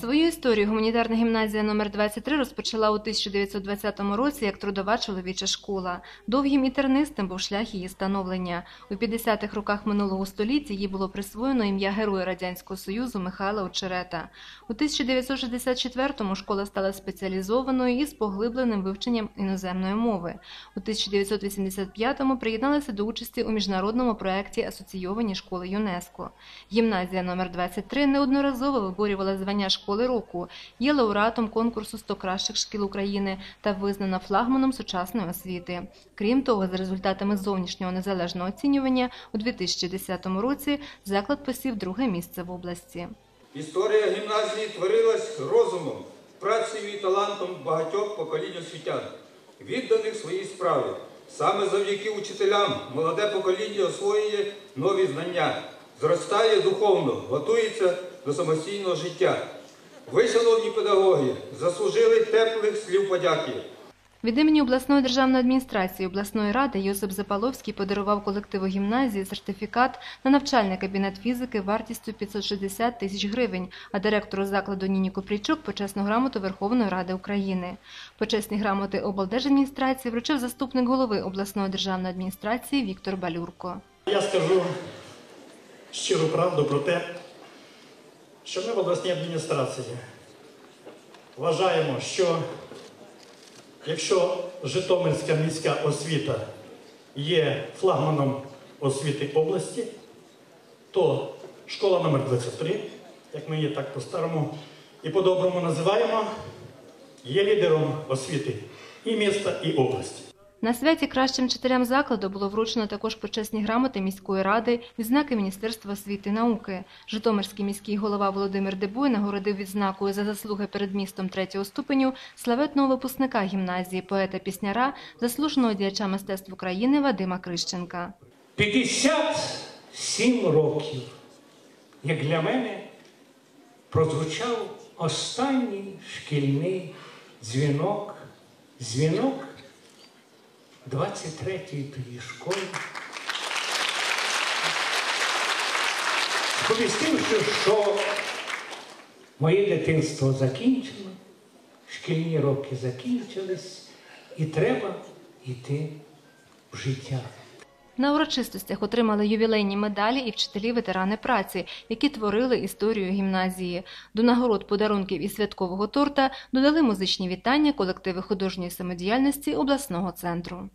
Свою історію гуманітарна гімназія номер 23 розпочала у 1920 році як трудова чоловіча школа. Довгим і тернистим був шлях її становлення. У 50-х роках минулого століття їй було присвоєно ім'я Героя Радянського Союзу Михайла Очерета. У 1964-му школа стала спеціалізованою із поглибленим вивченням іноземної мови. У 1985-му приєдналася до участі у міжнародному проєкті Асоційовані школи ЮНЕСКО. Гімназія номер 23 неодноразово виборювала звання школи року, є лауреатом конкурсу «100 кращих шкіл України та визнана флагманом сучасної освіти. Крім того, за результатами зовнішнього незалежного оцінювання у 2010 році заклад посів друге місце в області. Історія гімназії творилась розумом, працею і талантом багатьох поколінь освітян, відданих своїй справі. Саме завдяки учителям молоде покоління освоює нові знання, зростає духовно, готується до самостійного життя. Ви, шановні педагоги, заслужили теплих слів подяки. Від імені обласної державної адміністрації обласної ради Йосип Запаловський подарував колективу гімназії сертифікат на навчальний кабінет фізики вартістю 560 тисяч гривень, а директору закладу Ніні Купрійчук почесну грамоту Верховної Ради України. Почесні грамоти облдержадміністрації вручив заступник голови обласної державної адміністрації Віктор Балюрко. Я скажу щиру правду про те, що ми в обласній адміністрації вважаємо, що якщо Житомирська міська освіта є флагманом освіти області, то школа номер 23, як ми її так по-старому і по-доброму називаємо, є лідером освіти і міста, і області. На святі кращим вчителям закладу було вручено також почесні грамоти міської ради, відзнаки Міністерства освіти і науки. Житомирський міський голова Володимир Дебуй нагородив відзнакою за заслуги перед містом третього ступеню славетного випускника гімназії, поета-пісняра, заслуженого діяча мистецтв України Вадима Крищенка. 57 років, як для мене, прозвучав останній шкільний дзвінок, дзвінок 23-ї тоді школи. Сповістивши, що моє дитинство закінчено, шкільні роки закінчились, і треба йти в життя. На урочистостях отримали ювілейні медалі і вчителі ветерани праці, які творили історію гімназії. До нагород подарунків і святкового торта додали музичні вітання колективи художньої самодіяльності обласного центру.